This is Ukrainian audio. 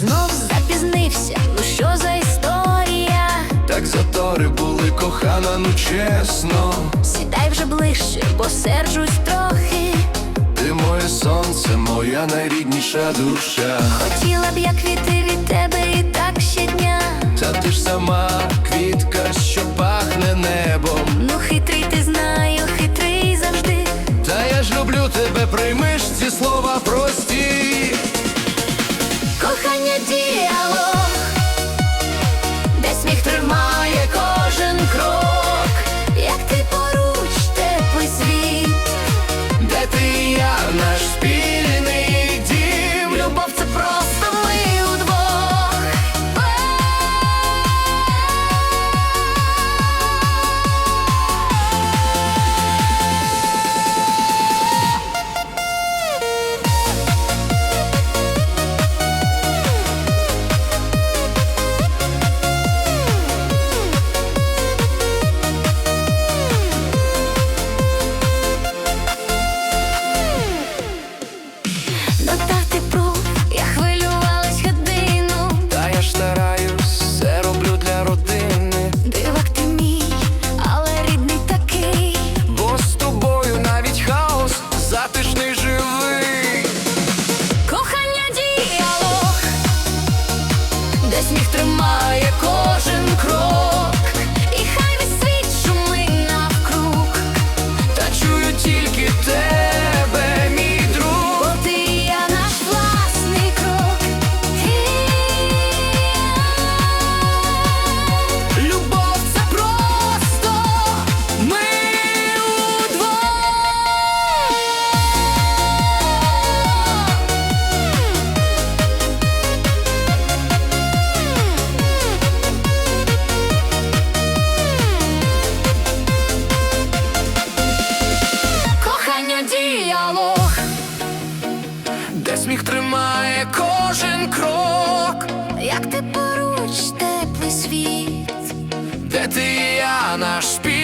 знов запізнився. Ну що за історія? Так затори були кохана, ну чесно. Сідай вже ближче, бо сержусь трохи. Ти моє сонце, моя найрідніша душа. Хотіла б я квіти від тебе і так щодня. Та ти ж сама квітка, що пахне небом. Ну, хитрий ти знаю, хитрий завжди. Та я ж люблю тебе, приймеш ці слова прості. i idea де сміх тримає кожен крок, сміх тримає кожен крок. як ти поруч теплий світ. Де ти і я, наш спільний